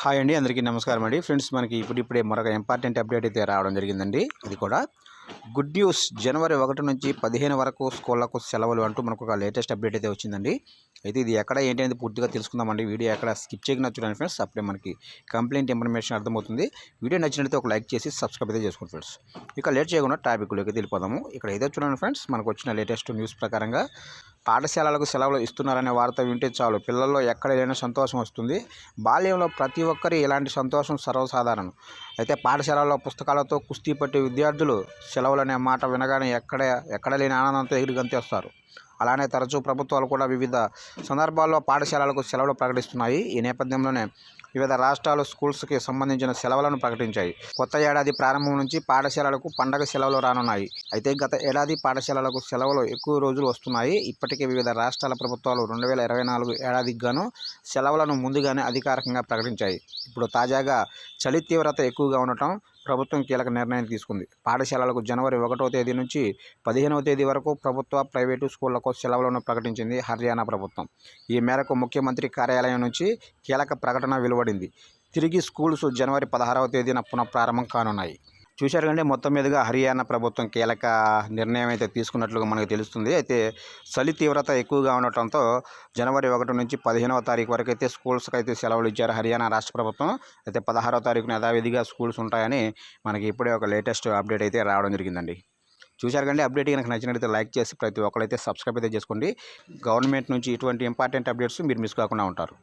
Hi అండి అందరికీ నమస్కారం అండి. ఫ్రెండ్స్ మనకి ఇప్పుడు ఇప్పుడే మరొక ఇంపార్టెంట్ అప్డేట్ అయితే రావడం జరిగిందండి. ఇది కూడా గుడ్ న్యూస్. జనవరి ఒకటి నుంచి పదిహేను వరకు స్కూళ్ళకు సెలవులు అంటూ మనకు ఒక లేటెస్ట్ అప్డేట్ అయితే వచ్చిందండి. అయితే ఇది ఎక్కడ ఏంటి అనేది పూర్తిగా తెలుసుకుందామండి. వీడియో ఎక్కడ స్కిప్ చేయకుండా చూడండి ఫ్రెండ్స్. అప్పుడే మనకి కంప్లైంట్ ఇన్ఫర్మేషన్ అర్థమవుతుంది. వీడియో నచ్చినట్లయితే ఒక లైక్ చేసి సబ్స్క్రైబ్ అయితే చేసుకోండి ఫ్రెండ్స్. ఇక లేట్ చేయకుండా టాపిక్లోకి వెళ్ళిపోదాము. ఇక్కడ ఏదో చూడండి ఫ్రెండ్స్ మనకు వచ్చిన లేటెస్ట్ న్యూస్ ప్రకారంగా పాఠశాలలకు సెలవులు ఇస్తున్నారనే వార్త వింటే చాలు. పిల్లల్లో ఎక్కడ లేని సంతోషం వస్తుంది. బాల్యంలో ప్రతి ఒక్కరి ఇలాంటి సంతోషం సర్వసాధారణం. అయితే పాఠశాలలో పుస్తకాలతో కుస్తీ పట్టే విద్యార్థులు సెలవులనే మాట వినగానే ఎక్కడ ఎక్కడ లేని ఆనందంతో ఎగిరి గంతేస్తారు. అలానే తరచూ ప్రభుత్వాలు కూడా వివిధ సందర్భాల్లో పాఠశాలలకు సెలవులు ప్రకటిస్తున్నాయి. ఈ నేపథ్యంలోనే వివిధ రాష్ట్రాలు స్కూల్స్కి సంబంధించిన సెలవులను ప్రకటించాయి. కొత్త ఏడాది ప్రారంభం నుంచి పాఠశాలలకు పండగ సెలవులు రానున్నాయి. అయితే గత ఏడాది పాఠశాలలకు సెలవులు ఎక్కువ రోజులు వస్తున్నాయి. ఇప్పటికే వివిధ రాష్ట్రాల ప్రభుత్వాలు రెండు వేల ఇరవై నాలుగు ఏడాదికి గాను సెలవులను ముందుగానే అధికారికంగా ప్రకటించాయి. ఇప్పుడు తాజాగా చలి తీవ్రత ఎక్కువ ఎక్కువగా ఉండటం ప్రభుత్వం కీలక నిర్ణయం తీసుకుంది. పాఠశాలలకు జనవరి ఒకటో తేదీ నుంచి పదిహేనవ తేదీ వరకు ప్రభుత్వ ప్రైవేటు స్కూళ్ళకు సెలవులను ప్రకటించింది హర్యానా ప్రభుత్వం. ఈ మేరకు ముఖ్యమంత్రి కార్యాలయం నుంచి కీలక ప్రకటన వెలువడింది. తిరిగి స్కూల్స్ జనవరి పదహారవ తేదీన పునఃప్రారంభం కానున్నాయి. చూశారు కంటే మొత్తం మీదుగా హర్యానా ప్రభుత్వం కీలక నిర్ణయం అయితే తీసుకున్నట్లుగా మనకు తెలుస్తుంది. అయితే చలి తీవ్రత ఎక్కువగా ఉండటంతో జనవరి ఒకటి నుంచి పదిహేనవ తారీఖు వరకు అయితే స్కూల్స్కి అయితే సెలవులు ఇచ్చారు హర్యానా రాష్ట్ర ప్రభుత్వం. అయితే పదహారవ తారీఖున యథావిధిగా స్కూల్స్ ఉంటాయని మనకి ఇప్పుడే ఒక లేటెస్ట్ అప్డేట్ అయితే రావడం జరిగిందండి. చూశారు కండి అప్డేట్ కనుక నచ్చినట్లయితే లైక్ చేసి ప్రతి ఒక్కరైతే సబ్స్క్రైబ్ అయితే చేసుకోండి. గవర్నమెంట్ నుంచి ఇటువంటి ఇంపార్టెంట్ అప్డేట్స్ మీరు మిస్ కాకుండా ఉంటారు.